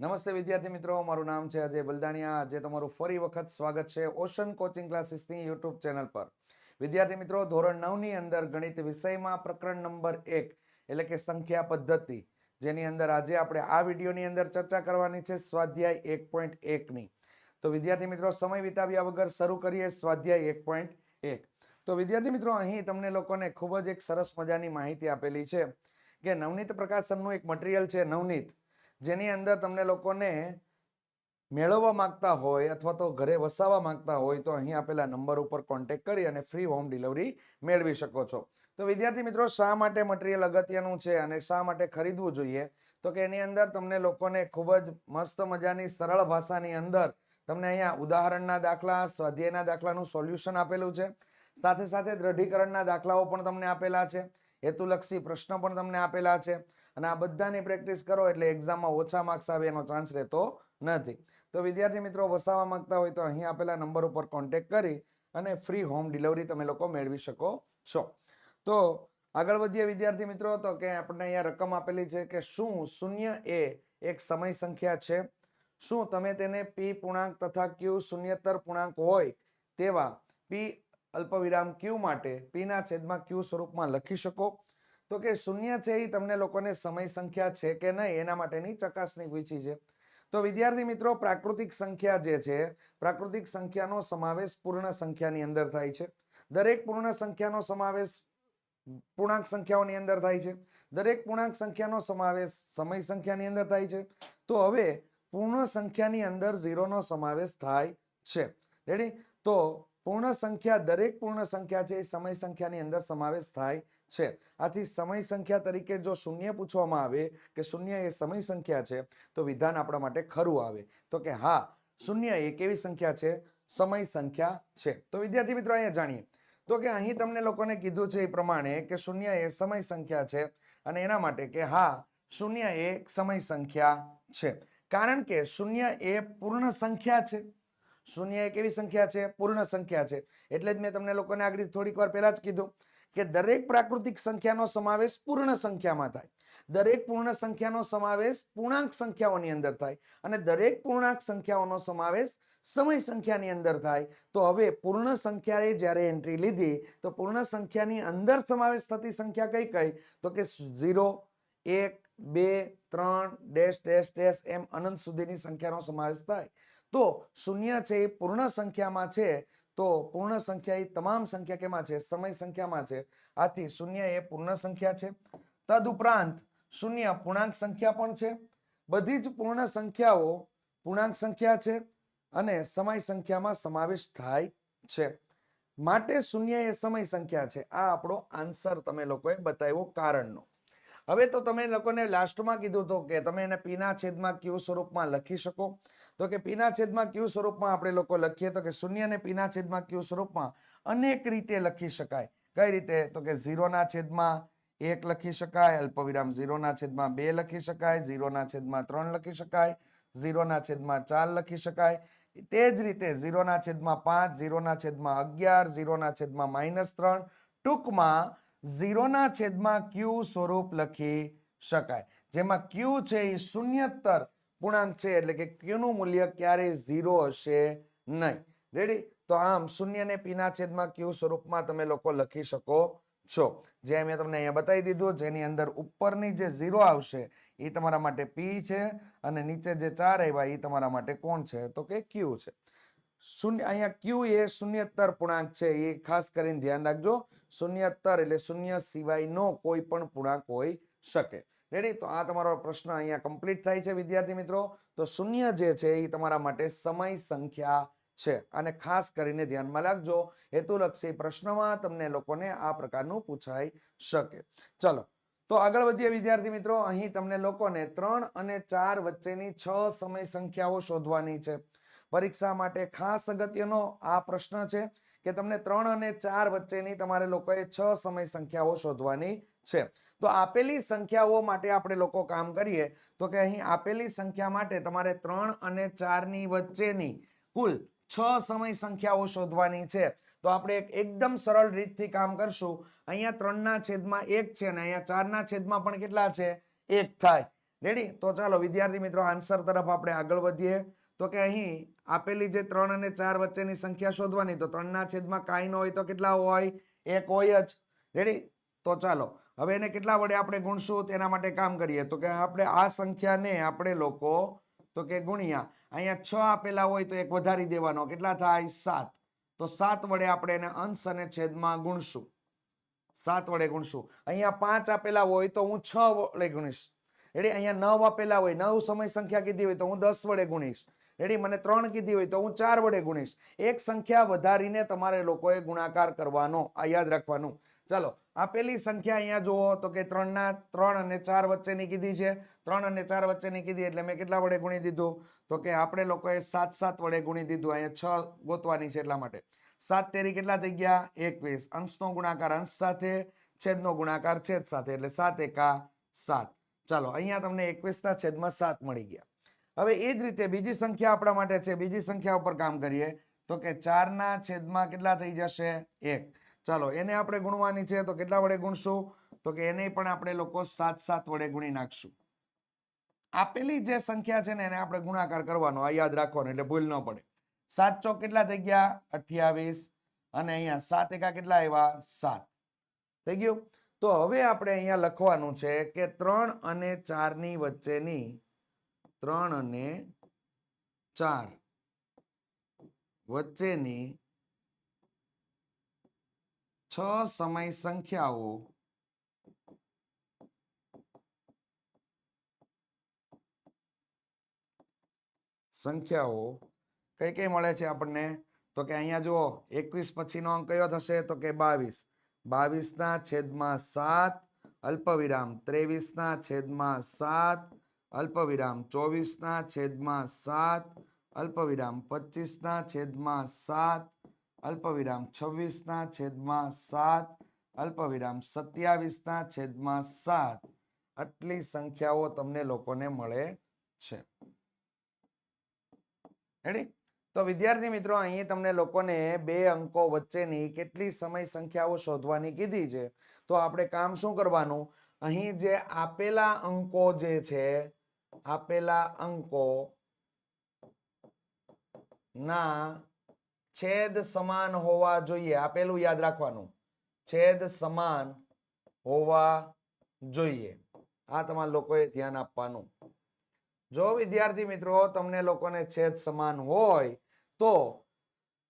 નમસ્તે વિદ્યાર્થી મિત્રો, મારું નામ છે અજય બલદાણિયા. આજે તમારું ફરી વખત સ્વાગત છે ઓશન કોચિંગ ક્લાસીસની યુટ્યુબ ચેનલ પર. વિદ્યાર્થી મિત્રો, ધોરણ નવની અંદર ગણિત વિષયમાં પ્રકરણ નંબર એક, એટલે કે સંખ્યા પદ્ધતિ, જેની અંદર આજે આપણે આ વિડીયોની અંદર ચર્ચા કરવાની છે સ્વાધ્યાય એક પોઈન્ટ એકની. તો વિદ્યાર્થી મિત્રો, સમય વિતાવ્યા વગર શરૂ કરીએ સ્વાધ્યાય એક પોઈન્ટ એક. તો વિદ્યાર્થી મિત્રો, અહીં તમને લોકોને ખૂબ જ એક સરસ મજાની માહિતી આપેલી છે કે નવનીત પ્રકાશનનું એક મટીરિયલ છે નવનીત. જેની અંદર તમને લોકોને મેળવવા માંગતા હોય અથવા તો ઘરે વસાવવા માંગતા હોય, તો અહીં આપેલા નંબર ઉપર કોન્ટેક કરી અને ફ્રી હોમ ડિલિવરી મેળવી શકો છો. તો વિદ્યાર્થી મિત્રો, શા માટે મટીરિયલ અગત્યનું છે અને શા માટે ખરીદવું જોઈએ? તો કે એની અંદર તમને લોકોને ખૂબ જ મસ્ત મજાની સરળ ભાષાની અંદર તમને અહીંયા ઉદાહરણના દાખલા, સ્વાધ્યાયના દાખલાનું સોલ્યુશન આપેલું છે. સાથે સાથે દ્રઢીકરણના દાખલાઓ પણ તમને આપેલા છે. હેતુલક્ષી પ્રશ્ન પણ તમને આપેલા છે. અને આ બધાની પ્રેક્ટિસ કરો એટલે એક્ઝામમાં ઓછા માર્ક્સ આવે એનો ચાન્સ રહેતો નથી. તો વિદ્યાર્થી મિત્રો વસાવવા માંગતા હોય તો અહીં આપેલા નંબર ઉપર કોન્ટેક્ટ કરી અને ફ્રી હોમ ડિલિવરી તમે લોકો મેળવી શકો છો. તો આગળ વધીએ વિદ્યાર્થી મિત્રો, તો કે આપણને અહીંયા રકમ આપેલી છે કે શું શૂન્ય એ એક સમય સંખ્યા છે? શું તમે તેને પી પૂર્ણાંક તથા ક્યુ શૂન્યતર પૂર્ણાંક હોય તેવા પી અલ્પવિરામ ક્યુ માટે પીના છેદમાં ક્યુ સ્વરૂપમાં લખી શકો? તો કે શૂન્ય છે એ તમને લોકોને સમય સંખ્યા છે કે નહીં એના માટેની ચકાસણી પૂછી છે. તો વિદ્યાર્થી મિત્રો, પ્રાકૃતિક સંખ્યા જે છે, પ્રાકૃતિક સંખ્યાનો સમાવેશ પૂર્ણ સંખ્યાની અંદર થાય છે. દરેક પૂર્ણ સંખ્યાનો સમાવેશ પૂર્ણાંક સંખ્યાઓની અંદર થાય છે. દરેક પૂર્ણાંક સંખ્યાનો સમાવેશ સમય સંખ્યાની અંદર થાય છે. તો હવે પૂર્ણ સંખ્યાની અંદર ઝીરોનો સમાવેશ થાય છે. રેડી તો પૂર્ણ સંખ્યા દરેક પૂર્ણ સંખ્યા છે એ સમય સંખ્યાની અંદર સમાવેશ થાય છે. આથી સમય સંખ્યા તરીકે જો શૂન્ય પૂછવામાં આવે કે શૂન્ય એ સમય સંખ્યા છે, તો વિધાન આપણા માટે ખરું આવે. તો કે હા, શૂન્ય એ કેવી સંખ્યા છે? સમય સંખ્યા છે. તો વિદ્યાર્થી મિત્રો અહીંયા જાણીએ. તો કે અહીં તમને લોકોને કીધું છે એ પ્રમાણે કે શૂન્ય એ સમય સંખ્યા છે અને એના માટે કે હા, શૂન્ય એ સમય સંખ્યા છે. કારણ કે શૂન્ય એ પૂર્ણ સંખ્યા છે. શૂન્ય એ કેવી સંખ્યા છે, પૂર્ણ સંખ્યા છે. એટલે જ મેં તમને લોકોને આગળ થોડીક વાર પહેલા જ કીધું કે દરેક પ્રાકૃતિક સંખ્યાનો સમાવેશ પૂર્ણ સંખ્યામાં થાય. દરેક પૂર્ણ સંખ્યાનો સમાવેશ પૂર્ણાંક સંખ્યાઓની અંદર થાય અને દરેક પૂર્ણાંક સંખ્યાઓનો સમાવેશ સમય સંખ્યાની અંદર થાય. તો હવે પૂર્ણ સંખ્યાએ જ્યારે એન્ટ્રી લીધી, તો પૂર્ણ સંખ્યાની અંદર સમાવેશ થતી સંખ્યા કઈ કઈ? તો કે ઝીરો, એક, બે, ત્રણ, ડેશ ડેશ ડેશ, એમ અનંત સુધીની સંખ્યાનો સમાવેશ થાય. તો શૂન્ય છે એ પૂર્ણ સંખ્યામાં છે, તો પૂર્ણ સંખ્યા એ તમામ સંખ્યા કેમાં છે? સમય સંખ્યામાં છે. આથી શૂન્ય એ પૂર્ણ સંખ્યા છે. તદુપરાંત શૂન્ય પૂર્ણાંક સંખ્યા પણ છે. બધી જ પૂર્ણ સંખ્યાઓ પૂર્ણાંક સંખ્યા છે અને સમય સંખ્યામાં સમાવેશ થાય છે. માટે શૂન્ય એ સમય સંખ્યા છે. આ આપણો આન્સર તમે લોકોએ બતાવ્યો કારણનો. હવે તો તમે લોકોને લાસ્ટમાં કીધું હતું કે તમે એને પીના છેદમાં ક્યુ સ્વરૂપમાં લખી શકો. તો કે પીના છેદમાં ક્યુ સ્વરૂપમાં આપણે લોકો લખીએ તો કે શૂન્યને પીના છેદમાં ક્યુ સ્વરૂપમાં અનેક રીતે લખી શકાય. કઈ રીતે? તો કે ઝીરોના છેદમાં એક લખી શકાય, અલ્પવિરામ ઝીરોના છેદમાં બે લખી શકાય, ઝીરોના છેદમાં ત્રણ લખી શકાય, ઝીરોના છેદમાં ચાર લખી શકાય. તે જ રીતે ઝીરોના છેદમાં પાંચ, ઝીરોના છેદમાં અગિયાર, ઝીરોના છેદમાં માઇનસ ત્રણ ટૂંકમાં ઝીરોના છેદમાં ક્યુ સ્વરૂપ લખી શકાય. જેમાં ક્યુ છે એ શૂન્યતર પૂર્ણાંક છે, એટલે કે ક્યુનું મૂલ્ય ક્યારેય ઝીરો હશે નહીં. રેડી તો આમ શૂન્યને પીના છેદમાં ક્યુ સ્વરૂપમાં તમે લોકો લખી શકો છો. જે મેં તમને અહીંયા બતાવી દીધું, જેની અંદર ઉપરની જે ઝીરો આવશે, એ તમારા માટે પી છે અને નીચે જે ચાર આવ્યા, એ તમારા માટે કોણ છે? તો કે ક્યુ છે. શૂન્ય, અહીંયા ક્યુ એ શૂન્યતર પૂર્ણાંક છે, એ ખાસ કરીને ધ્યાન રાખજો. શૂન્યતર એટલે શૂન્ય સિવાયનો કોઈ પણ પૂર્ણાંક હોઈ શકે. રેડી તો આ તમારો પ્રશ્ન અહીંયા કમ્પ્લીટ થાય છે, વિદ્યાર્થી મિત્રો. તો શૂન્ય જે છે એ તમારા માટે સમય સંખ્યા છે. અને ખાસ કરીને ધ્યાનમાં રાખજો. હેતુલક્ષી પ્રશ્નમાં તમને લોકોને આ પ્રકારનું પૂછાઈ શકે. ચલો, તો આગળ વધીએ વિદ્યાર્થી મિત્રો. અહીં તમને લોકોને ત્રણ અને ચાર વચ્ચેની છ સમય સંખ્યાઓ શોધવાની છે. પરીક્ષા માટે ખાસ અગત્યનો આ પ્રશ્ન છે. કે તમને ત્રણ અને ચાર વચ્ચેની તમારે લોકોએ છ સમય સંખ્યાઓ શોધવાની છે. તો આપેલી સંખ્યાઓ માટે આપણે લોકો કામ કરીએ તો કે અહીં આપેલી સંખ્યા માટે તમારે ત્રણ અને ચારની વચ્ચેની કુલ છ સમય સંખ્યાઓ શોધવાની છે. તો આપણે એક એકદમ સરળ રીતથી કામ કરશું. અહીંયા ત્રણના છેદમાં એક છે અને અહીંયા ચારના છેદમાં પણ કેટલા છે? એક થાય. રેડી તો ચાલો વિદ્યાર્થી મિત્રો આન્સર તરફ આપણે આગળ વધીએ. તો કે અહીં આપેલી જે ત્રણ અને ચાર વચ્ચેની સંખ્યા શોધવાની, તો ત્રણના છેદમાં કાંઈ ન હોય તો કેટલા હોય? એક હોય જ. રેડી તો ચાલો. હવે એને કેટલા વડે આપણે ગુણશું? તેના માટે કામ કરીએ. તો કે આપણે આ સંખ્યાને આપણે લોકો, તો કે ગુણ્યા. અહીંયા છ આપેલા હોય તો એક વધારી દેવાનો. કેટલા થાય? સાત. તો સાત વડે આપણે એને અંશ અને છેદમાં ગુણશું. સાત વડે ગુણશું. અહીંયા પાંચ આપેલા હોય તો હું છ વડે ગુણીશ. રેડી? અહીંયા નવ આપેલા હોય, નવ સમય સંખ્યા કીધી હોય તો હું દસ વડે ગુણીશ. રેડી? મને ત્રણ કીધી હોય તો હું ચાર વડે ગુણીશ. એક સંખ્યા વધારીને તમારે લોકોએ ગુણાકાર કરવાનો, આ યાદ રાખવાનું. ચાલો આપેલી સંખ્યા અહીંયા જુઓ, તો કે ત્રણના ત્રણ અને ચાર વચ્ચેની કીધી છે. ત્રણ અને ચાર વચ્ચેની કીધી એટલે મેં કેટલા વડે ગુણી દીધું? તો કે આપણે લોકોએ સાત સાત વડે ગુણી દીધું, અહીંયા છ ગોતવાની છે એટલા માટે. સાત તેરી કેટલા થઈ ગયા? એકવીસ. અંશનો ગુણાકાર અંશ સાથે, છેદનો ગુણાકાર છેદ સાથે, એટલે સાત એકા સાત. ચાલો, અહીંયા તમને એકવીસના છેદમાં સાત મળી ગયા. હવે એ જ રીતે બીજી સંખ્યા આપણા માટે છે. બીજી સંખ્યા ઉપર કામ કરીએ તો કે ચારના છેદમાં કેટલા થઈ જશે? એક. ચાલો, એને આપણે ગુણવાની છે તો કેટલા વડે ગુણશું? તો કે એને પણ આપણે લોકો સાત સાત વડે ગુણી નાખશું. આપેલી જે સંખ્યા છે ને એને આપણે ગુણાકાર કરવાનો, આ યાદ રાખવાનો, એટલે ભૂલ ન પડે. સાત ચોક કેટલા થઈ ગયા? અઠ્યાવીસ. અને અહીંયા સાત એકા કેટલા આવ્યા? સાત. થઈ ગયું? તો હવે આપણે અહીંયા લખવાનું છે કે ત્રણ અને ચારની વચ્ચેની ત્રણ અને ચાર વચ્ચેની છ સમય સંખ્યાઓ સંખ્યાઓ કઈ કઈ મળે છે આપણને? તો કે અહીંયા જુઓ, એકવીસ પછીનો અંક કયો થશે? તો કે બાવીસ. બાવીસના છેદમાં સાત, અલ્પવિરામ ત્રેવીસના છેદમાં સાત, અલ્પવિરામ ચોવીસના છેદમાં સાત, અલ્પવિરામ પચીસના છેદમાં સાત, અલ્પવિરામ છવ્વીસના છેદમાં સાત, અલ્પવિરામ સત્યાવીસના છેદમાં સાત. આટલી સંખ્યાઓ તમને લોકોને મળે છે. રેડી તો વિદ્યાર્થી મિત્રો, અહીં તમને લોકોને બે અંકો વચ્ચેની કેટલી સમય સંખ્યાઓ શોધવાની કીધી છે. તો આપણે કામ શું કરવાનું? અહીં જે આપેલા અંકો જે છે, આપેલા અંકો ના છેદ સમાન હોવા જોઈએ. આપેલું યાદ રાખવાનું. છેદ સમાન હોવા જોઈએ. આ તમારા લોકોએ ધ્યાન આપવાનું. જો વિદ્યાર્થી મિત્રો, તમને લોકોને છેદ સમાન હોય તો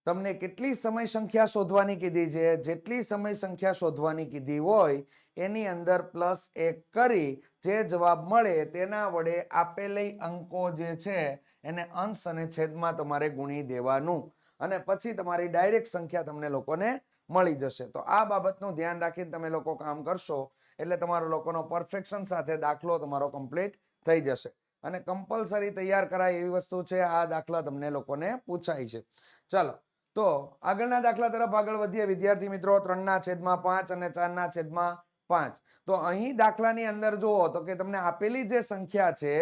તમને કેટલી સમય સંખ્યા શોધવાની કીધી છે? જેટલી સમય સંખ્યા શોધવાની કીધી હોય, એની અંદર પ્લસ એક કરી જે જવાબ મળે તેના વડે આપેલી અંકો જે છે, એને અંશ અને છેદમાં તમારે ગુણી દેવાનું. અને પછી તમારી ડાયરેક્ટ સંખ્યા તમને લોકોને મળી જશે. તો આ બાબતનું ધ્યાન રાખીને તમે લોકો કામ કરશો, એટલે તમારો લોકોનો પરફેક્શન સાથે દાખલો તમારો કમ્પ્લીટ થઈ જશે. અને કમ્પલસરી તૈયાર કરાય એવી વસ્તુ છે. આ દાખલા તમને લોકોને પૂછાય છે. ચાલો, તો આગળના દાખલા તરફ આગળ વધીએ. વિદ્યાર્થી મિત્રો, ત્રણના છેદમાં પાંચ અને ચારના છેદમાં પાંચ. તો અહીં દાખલાની અંદર જુઓ તો કે તમને આપેલી જે સંખ્યા છે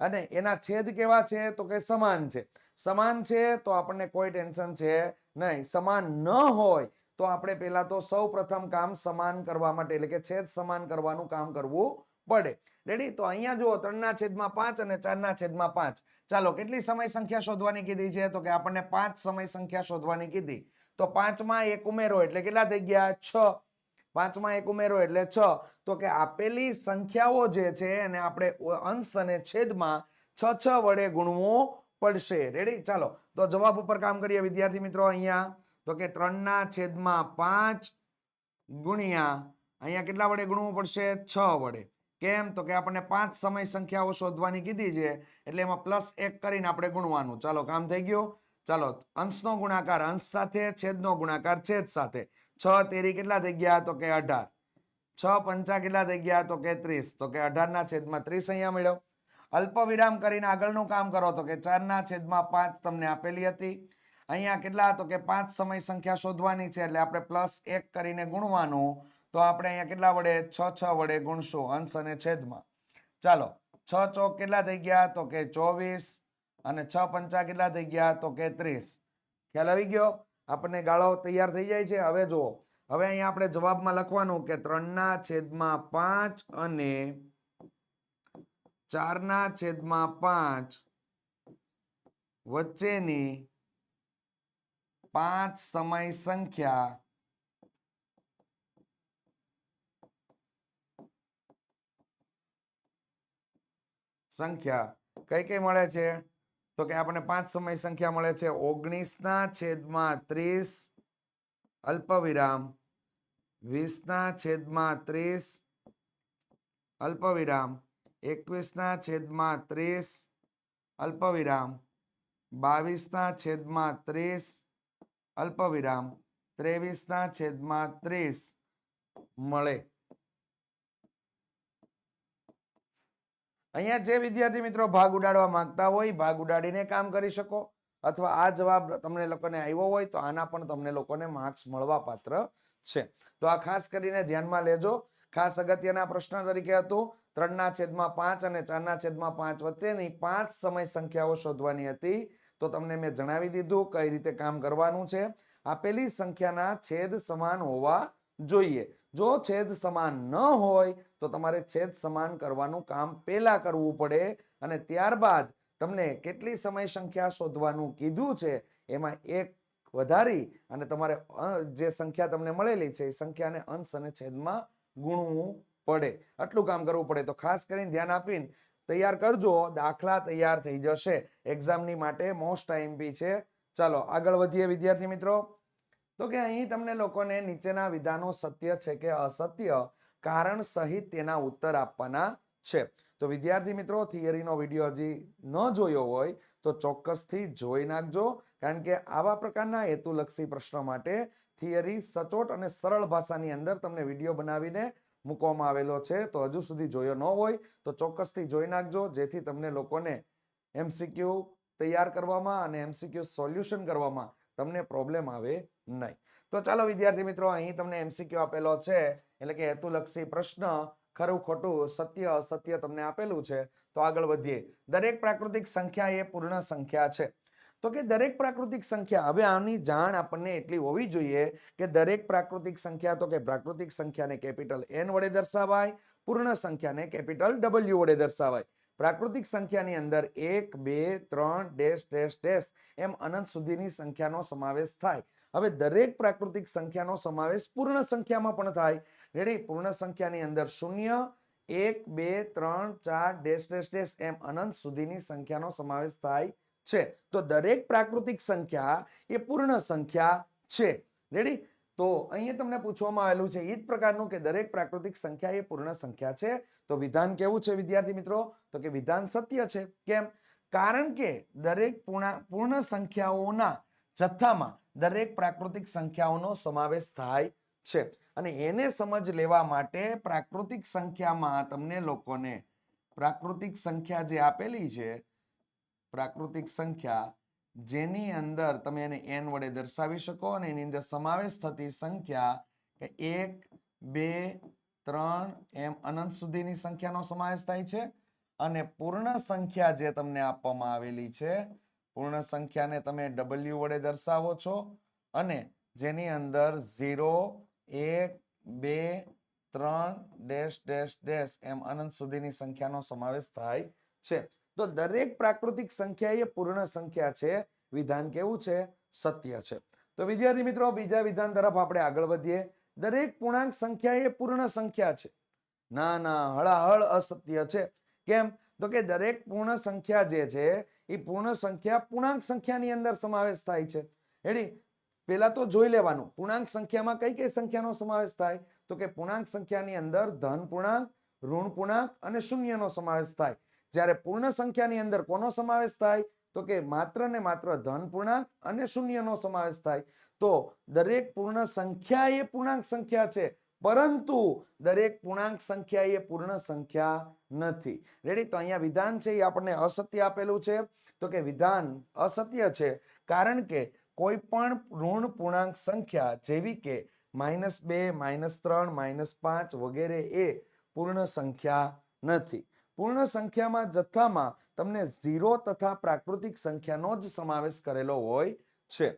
અને એના છેદ કેવા છે તો કે સમાન છે. સમાન છે તો આપણને કોઈ ટેન્શન છે નહીં. સમાન ન હોય તો આપણે પહેલા તો સૌ પ્રથમ કામ સમાન કરવા માટે, એટલે કે છેદ સમાન કરવાનું કામ કરવું પડે. રેડી તો અહીંયા જુઓ, ત્રણના છેદમાં પાંચ અને ચારના છેદમાં પાંચ. ચાલો, કેટલી સમય સંખ્યા શોધવાની કીધી છે? તો કે આપણને પાંચ સમય સંખ્યા શોધવાની કીધી. તો પાંચમાં એક ઉમેરો એટલે કેટલા થઈ ગયા? છ. પાંચમાં એક ઉમેરો એટલે છ. તો કે આપેલી સંખ્યાઓ જે છે એને આપણે અંશ અને છેદમાં છ છ વડે ગુણવું પડશે. રેડી ચાલો, તો જવાબ ઉપર કામ કરીએ વિદ્યાર્થી મિત્રો અહીંયા. તો કે ત્રણના છેદમાં પાંચ ગુણ્યા, અહીંયા કેટલા વડે ગુણવું પડશે? છ વડે. કેમ? તો કે આપણને પાંચ સમય સંખ્યાઓ શોધવાની કીધી છે, એટલે એમાં પ્લસ એક કરીને આપણે ગુણવાનું. ચાલો, કામ થઈ ગયું? ચાલો, અંશનો ગુણાકાર, અંશ સાથે, છેદનો ગુણાકાર, છેદ સાથે. છ તેરી કેટલા થઈ ગયા? તો કે અઢાર. છ પંચા કેટલા થઈ ગયા? તો કે ત્રીસ. તો કે અઢારના છેદમાં ત્રીસ અહીંયા મળ્યો. અલ્પ વિરામ કરીને આગળનું કામ કરો. તો કે ચારના છેદમાં પાંચ તમને આપેલી હતી. અહીંયા કેટલા? તો કે પાંચ સમય સંખ્યા શોધવાની છે, એટલે આપણે પ્લસ એક કરીને ગુણવાનું. તો આપણે અહીંયા કેટલા વડે? છ છ વડે ગુણશું અંશ અને છેદમાં. ચાલો, છ ચોક કેટલા થઈ ગયા? તો કે ચોવીસ. અને છ પંચા કેટલા થઈ ગયા? તો કે ત્રીસ. ખ્યાલ આવી ગયો? આપણને ગાળો તૈયાર થઈ જાય છે. હવે જુઓ. હવે અહીંયા આપણે જવાબમાં લખવાનું કે ત્રણના છેદમાં પાંચ અને ચારના છેદમાં પાંચ વચ્ચેની પાંચ સમય સંખ્યા સંખ્યા કઈ કઈ મળે છે? તો કે આપણને પાંચ સમય સંખ્યા મળે છે. ઓગણીસના છેદમાં ત્રીસ અલ્પવિરામ. વીસના છેદમાં ત્રીસ અલ્પવિરામ. એકવીસના છેદમાં ત્રીસ અલ્પવિરામ. બાવીસના છેદમાં ત્રીસ અલ્પવિરામ. ત્રેવીસના છેદમાં ત્રીસ મળે. અહીંયા જે વિદ્યાર્થી મિત્રો ભાગ ઉડાડવા માંગતા હોય, ભાગ ઉડાડીને કામ કરી શકો. અથવા આ જવાબ તમને લોકોને આવ્યો હોય, તો આના પણ તમને લોકોને માર્ક્સ મળવા પાત્ર છે. તો આ ખાસ કરીને ધ્યાનમાં લેજો. ખાસ અગત્યના પ્રશ્ન તરીકે હતું, ત્રણના છેદમાં પાંચ અને ચારના છેદમાં પાંચ વચ્ચેની પાંચ સમય સંખ્યાઓ શોધવાની હતી. તો તમને મેં જણાવી દીધું કઈ રીતે કામ કરવાનું છે. આપેલી સંખ્યાના છેદ સમાન હોવા જોઈએ. જો છેદ સમાન ન હોય તો તમારે છેદ સમાન કરવાનું કામ પહેલા કરવું પડે અને ત્યારબાદ તમને કેટલી સમય સંખ્યા શોધવાનું કીધું છે એમાં એક વધારી અને તમારે જે સંખ્યા તમને મળેલી છે એ સંખ્યાને અંશ અને છેદમાં ગુણવું પડે. આટલું કામ કરવું પડે તો ખાસ કરીને ધ્યાન આપીને તૈયાર કરજો. દાખલા તૈયાર થઈ જશે. એક્ઝામની માટે મોસ્ટ આઈએમપી છે. ચાલો, આગળ વધીએ વિદ્યાર્થી મિત્રો. તો કે અહીં તમને લોકોને નીચેના વિધાનો સત્ય છે કે અસત્ય કારણ સહિત તેના ઉત્તર આપવાના છે. તો વિદ્યાર્થી મિત્રો થિયરીનો વીડિયો હજી ન જોયો હોય તો ચોક્કસથી જોઈ નાખજો. કારણ કે આવા પ્રકારના હેતુલક્ષી પ્રશ્નો માટે થિયરી સચોટ અને સરળ ભાષાની અંદર તમને વીડિયો બનાવીને મૂકવામાં આવેલો છે. તો હજુ સુધી જોયો ન હોય તો ચોક્કસથી જોઈ નાખજો. જેથી તમને લોકોને એમસીક્યુ તૈયાર કરવામાં અને એમસીક્યુ સોલ્યુશન કરવામાં તમને પ્રોબ્લેમ આવે નહીં. તો ચાલો વિદ્યાર્થી મિત્રો, અહીં તમને એમસીક્યુ આપેલો છે. એટલે કે હેતુલક્ષી પ્રશ્ન, ખરું ખોટું, સત્ય, અસત્ય તમને આપેલું છે. તો આગળ વધીએ. દરેક પ્રાકૃતિક સંખ્યા એ પૂર્ણ સંખ્યા છે. તો કે દરેક પ્રાકૃતિક સંખ્યા, હવે આની જાણ આપણને એટલી હોવી જોઈએ કે દરેક પ્રાકૃતિક સંખ્યા, તો કે પ્રાકૃતિક સંખ્યાને કેપિટલ એન વડે દર્શાવાય, પૂર્ણ સંખ્યાને કેપિટલ ડબલ્યુ વડે દર્શાવાય. પ્રાકૃતિક સંખ્યાની અંદર એક, બે, ત્રણ, ડેશ ડેશ ડેશ, એમ અનંત સુધીની સંખ્યાનો સમાવેશ થાય. હવે દરેક પ્રાકૃતિક સંખ્યાનો સમાવેશ પૂર્ણ સંખ્યામાં પણ થાય. રેડી પૂર્ણ સંખ્યાની અંદર શૂન્ય, એક, બે, ત્રણ, ચાર, ડેશ ડેશ ડેશ, એમ અનંત સુધીની સંખ્યાનો સમાવેશ થાય છે. તો દરેક પ્રાકૃતિક સંખ્યા એ પૂર્ણ સંખ્યા છે. રેડી તો અહીંયા તમને પૂછવામાં આવેલું છે એ જ પ્રકારનું કે દરેક પ્રાકૃતિક સંખ્યા એ પૂર્ણ સંખ્યા છે. તો વિધાન કેવું છે વિદ્યાર્થી મિત્રો? તો કે વિધાન સત્ય છે. કેમ? કારણ કે દરેક પૂર્ણા, પૂર્ણ સંખ્યાઓના જથ્થામાં દરેક પ્રાકૃતિક સંખ્યાઓનો સમાવેશ થાય છે. અને એને સમજ લેવા માટે પ્રાકૃતિક સંખ્યામાં તમને લોકોને પ્રાકૃતિક સંખ્યા જે આપેલી છે, પ્રાકૃતિક સંખ્યા જેની અંદર તમે એને એન વડે દર્શાવી શકો અને એની અંદર સમાવેશ થતી સંખ્યા કે એક, બે, ત્રણ એમ અનંત સુધીની સંખ્યાનો સમાવેશ થાય છે. અને પૂર્ણ સંખ્યા જે તમને આપવામાં આવેલી છે પૂર્ણ સંખ્યાને તમે ડબલ્યુ વડે દર્શાવો છો અને જેની અંદર ઝીરો, એક, બે, ત્રણ, ડેશ ડેશ ડેશ એમ અનંત સુધીની સંખ્યાનો સમાવેશ થાય છે. તો દરેક પ્રાકૃતિક સંખ્યા એ પૂર્ણ સંખ્યા છે. વિધાન કેવું છે? સત્ય છે. તો વિદ્યાર્થી મિત્રો, બીજા વિધાન તરફ આપણે આગળ વધીએ. દરેક પૂર્ણાંક સંખ્યા એ પૂર્ણ સંખ્યા છે. ના ના, હળાહળ અસત્ય છે. કેમ? તો કે દરેક પૂર્ણ સંખ્યા જે છે એ પૂર્ણ સંખ્યા પૂર્ણાંક સંખ્યાની અંદર સમાવેશ થાય છે. હેડી પેલા તો જોઈ લેવાનું. પૂર્ણાંક સંખ્યામાં કઈ કઈ સંખ્યાનો સમાવેશ થાય? તો કે પૂર્ણાંક સંખ્યાની અંદર ધન પૂર્ણાંક, ઋણ પૂર્ણાંક અને શૂન્યનો સમાવેશ થાય. જ્યારે પૂર્ણ સંખ્યાની અંદર કોનો સમાવેશ થાય? તો કે માત્ર ને માત્ર ધન પૂર્ણાંક અને શૂન્યનો સમાવેશ થાય. તો દરેક પૂર્ણ સંખ્યા એ પૂર્ણાંક સંખ્યા છે. પરંતુ દરેક પૂર્ણાંક સંખ્યા એ પૂર્ણ સંખ્યા નથી. રેડી તો અહીંયા વિધાન છે એ આપણને અસત્ય આપેલું છે. તો કે વિધાન અસત્ય છે કારણ કે કોઈ પણ ઋણ પૂર્ણાંક સંખ્યા જેવી કે માઇનસ બે, માઇનસ ત્રણ, માઇનસ પાંચ વગેરે એ પૂર્ણ સંખ્યા નથી. પૂર્ણ સંખ્યામાં જથ્થામાં તમને ઝીરો તથા પ્રાકૃતિક સંખ્યાનો જ સમાવેશ કરેલો હોય છે.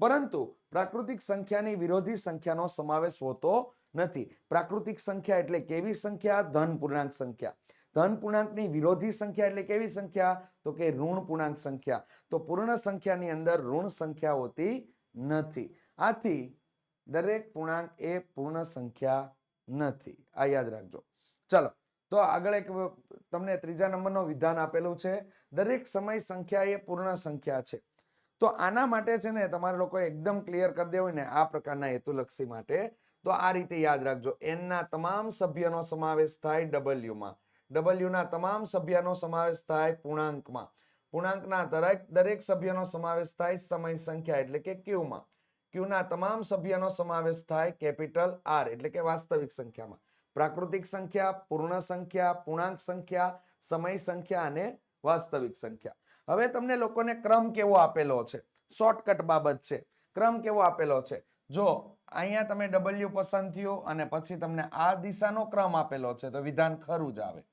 પરંતુ પ્રાકૃતિક સંખ્યાની વિરોધી સંખ્યાનો સમાવેશ હોતો નથી. પ્રાકૃતિક સંખ્યા એટલે કેવી સંખ્યા? ધન પૂર્ણાંક સંખ્યા. ધન પૂર્ણાંકની વિરોધી સંખ્યા એટલે કેવી સંખ્યા? તો કે ઋણ પૂર્ણાંક સંખ્યા. તો પૂર્ણ સંખ્યાની અંદર ઋણ સંખ્યા હોતી નથી. આથી દરેક પૂર્ણાંક એ પૂર્ણ સંખ્યા નથી. આ યાદ રાખજો. ચલો, તો આગળ એક તમને ત્રીજા નંબરનો વિધાન આપેલું છે. દરેક સમય સંખ્યા એ પૂર્ણ સંખ્યા છે. તો આના માટે છે ને તમારે લોકો એકદમ ક્લિયર કરી દેવું ને આ પ્રકારના હેતુલક્ષી માટે, તો આ રીતે યાદ રાખજો. એનના તમામ સભ્યનો સમાવેશ થાય ડબલ્યુમાં ડબલ્યુના તમામ સભ્યનો સમાવેશ થાય પૂર્ણાંકમાં. પૂર્ણાંકના દરેક દરેક સભ્યનો સમાવેશ થાય સમય સંખ્યા એટલે કે ક્યુમાં ક્યુના તમામ સભ્યનો સમાવેશ થાય કેપિટલ આર એટલે કે વાસ્તવિક સંખ્યામાં. પ્રાકૃતિક સંખ્યા, પૂર્ણ સંખ્યા, પૂર્ણાંક સંખ્યા, સમય સંખ્યા અને વાસ્તવિક સંખ્યા. હવે તમને લોકોને ક્રમ કેવો આપેલો છે? શોર્ટકટ બાબત છે. ક્રમ કેવો આપેલો છે? જો, અહીંયા તમે ડબલ્યુ પસંદ થયું અને પછી તમને આ દિશાનો ક્રમ આપેલો છે, તો વિધાન ખરું જ આવે.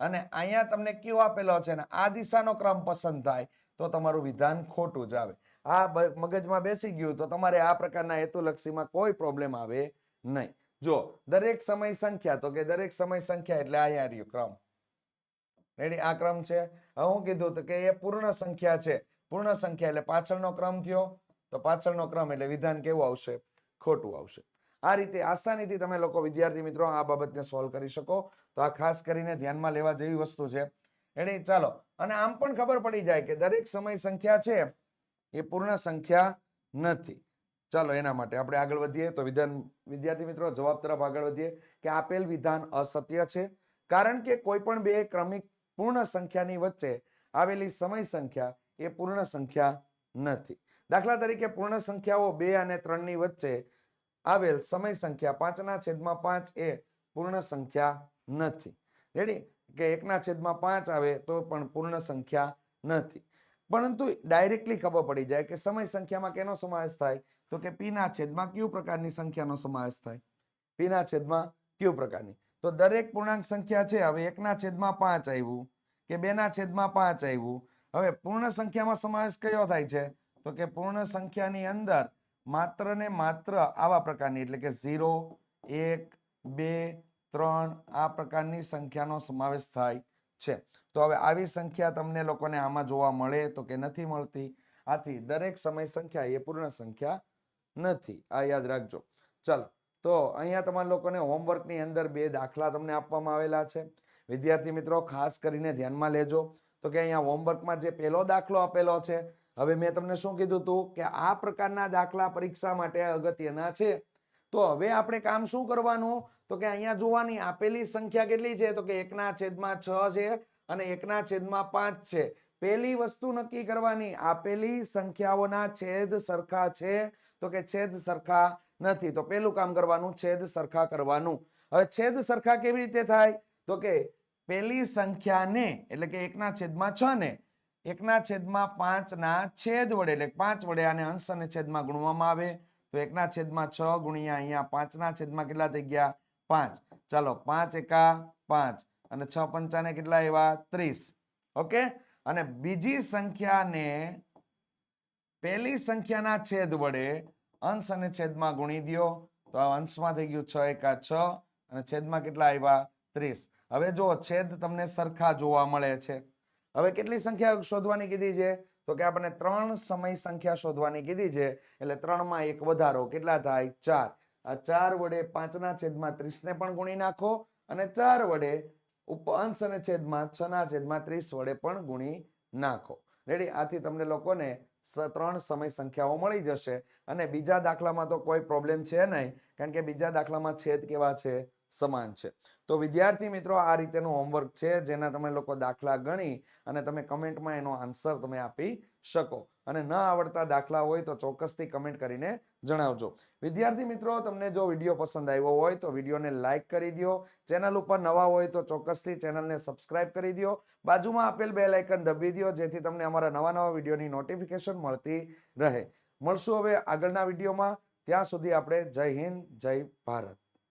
અને અહીંયા તમને કયો આપેલો છે ને, આ દિશાનો ક્રમ પસંદ થાય, તો તમારું વિધાન ખોટું જ આવે. આ મગજમાં બેસી ગયું, તો તમારે આ પ્રકારના હેતુલક્ષીમાં કોઈ પ્રોબ્લેમ આવે નહીં. જો, દરેક સમય સંખ્યા તો કે દરેક સમય સંખ્યા એટલે આ રહ્યું ક્રમ. રેડી આ ક્રમ છે. હવે હું કીધું તો કે એ પૂર્ણ સંખ્યા છે. પૂર્ણ સંખ્યા એટલે પાછળનો ક્રમ થયો. તો પાછળનો ક્રમ એટલે વિધાન કેવું આવશે? ખોટું આવશે. આ રીતે આસાનીથી તમે લોકો વિદ્યાર્થી મિત્રો આ બાબતને સોલ્વ કરી શકો. તો આ ખાસ કરીને ધ્યાનમાં લેવા જેવી વસ્તુ છે. એટલે ચાલો. અને આમ પણ ખબર પડી જાય કે દરેક સમય સંખ્યા છે. એ પૂર્ણ સંખ્યા નથી. ચાલો, એના માટે આપણે આગળ વધીએ. તો વિધાન, વિદ્યાર્થી મિત્રો, જવાબ તરફ આગળ વધીએ કે આપેલ વિધાન અસત્ય છે. કારણ કે કોઈ પણ બે ક્રમિક પૂર્ણ સંખ્યાની વચ્ચે આવેલી સમય સંખ્યા એ પૂર્ણ સંખ્યા નથી. દાખલા તરીકે પૂર્ણ સંખ્યાઓ બે અને ત્રણની વચ્ચે આવેલ સમય સંખ્યા પાંચના છેદમાં પાંચ એ પૂર્ણ સંખ્યા નથી. રેડી કે એકના છેદમાં પાંચ આવે તો પણ પૂર્ણ સંખ્યા નથી. પરંતુ ડાયરેક્ટલી ખબર પડી જાય કે સમય સંખ્યામાં કેનો સમાવેશ થાય? તો કે પીના છેદમાં કયું પ્રકારની સંખ્યાનો સમાવેશ થાય? પીના છેદમાં કયું પ્રકારની? તો દરેક પૂર્ણાંક સંખ્યા છે, હવે એકના છેદમાં પાંચ આવ્યું. કે બે ના છેદમાં પાંચ આવ્યું. હવે પૂર્ણ સંખ્યામાં સમાવેશ કયો થાય છે? તો કે પૂર્ણ સંખ્યાની અંદર માત્ર ને માત્ર આવા પ્રકારની, એટલે કે ઝીરો, એક, બે, ત્રણ આ પ્રકારની સંખ્યાનો સમાવેશ થાય છે. તો હવે આવી સંખ્યા તમને લોકોને આમાં જોવા મળે તો કે નથી મળતી. આથી દરેક સમય સંખ્યા એ પૂર્ણ સંખ્યા નથી. આ યાદ રાખજો. ચાલો, તો અહીંયા તમારા લોકોને હોમવર્કની અંદર બે દાખલા તમને આપવામાં આવેલા છે. વિદ્યાર્થી મિત્રો, ખાસ કરીને ધ્યાનમાં લેજો. તો કે અહીંયા હોમવર્કમાં જે પહેલો દાખલો આપેલો છે, હવે મેં તમને શું કીધું હતું કે આ પ્રકારના દાખલા પરીક્ષા માટે અગત્યના છે. તો હવે આપણે કામ શું કરવાનું? તો કે અહીંયા જોવાની આપેલી સંખ્યા કેટલી છે? તો કે એકના છેદમાં છ છે અને એકના છેદમાં પાંચ છે. પહેલી વસ્તુ નક્કી કરવાની, આપેલી સંખ્યાઓના છેદ સરખા છે? તો કે છેદ સરખા નથી. તો પહેલું કામ કરવાનું, છેદ સરખા કરવાનું. હવે છેદ સરખા કેવી રીતે થાય? તો કે પહેલી સંખ્યાને, એટલે કે એકના છેદમાં છ ને, એકના છેદમાં પાંચના છેદ વડે, એટલે પાંચ વડે આને અંશ અને છેદમાં ગુણવામાં આવે. તો એકના છેદમાં છ ગુણ્યા અહીંયા પાંચના છેદમાં કેટલા થઈ ગયા? પાંચ. ચાલો, પાંચ એકા પાંચ. અને છ પંચાને કેટલા આવ્યા? ત્રીસ. ઓકે? અને બીજી સંખ્યાને, પહેલી સંખ્યાના છેદ વડે અંશ અને છેદમાં ગુણી દ્યો. તો આ અંશમાં થઈ ગયું છ એકા છ. અને છેદમાં કેટલા આવ્યા? ત્રીસ. હવે જો છેદ તમને સરખા જોવા મળે છે. હવે કેટલી સંખ્યા શોધવાની કીધી છે? તો કે આપણે ત્રણ સમય સંખ્યા શોધવાની કીધી છે, એટલે ત્રણમાં એક વધારો કેટલા થાય? ચાર. આ ચાર વડે પાંચના છેદમાં ત્રીસને પણ ગુણી નાખો અને ચાર વડે અંશ અને છેદમાં છ ના છેદમાં ત્રીસ વડે પણ ગુણી નાખો. રેડી આથી તમને લોકોને ત્રણ સમય સંખ્યાઓ મળી જશે. અને બીજા દાખલામાં તો કોઈ પ્રોબ્લેમ છે નહીં. કારણ કે બીજા દાખલામાં છેદ કેવા છે? સમાન છે. તો વિદ્યાર્થી મિત્રો, આ રીતેનું હોમવર્ક છે, જેના તમે લોકો દાખલા ગણી અને તમે કમેન્ટમાં એનો આન્સર તમે આપી શકો. અને ન આવડતા દાખલા હોય તો ચોક્કસથી કમેન્ટ કરીને જણાવજો. વિદ્યાર્થી મિત્રો, તમને જો વીડિયો પસંદ આવ્યો હોય તો વિડીયોને લાઇક કરી દો. ચેનલ ઉપર નવા હોય તો ચોક્કસથી ચેનલને સબસ્ક્રાઇબ કરી દો. બાજુમાં આપેલ બે લાઇકન દબી દો, જેથી તમને અમારા નવા નવા વિડીયોની નોટિફિકેશન મળતી રહે. મળશું હવે આગળના વિડીયોમાં. ત્યાં સુધી આપણે જય હિન્દ, જય ભારત.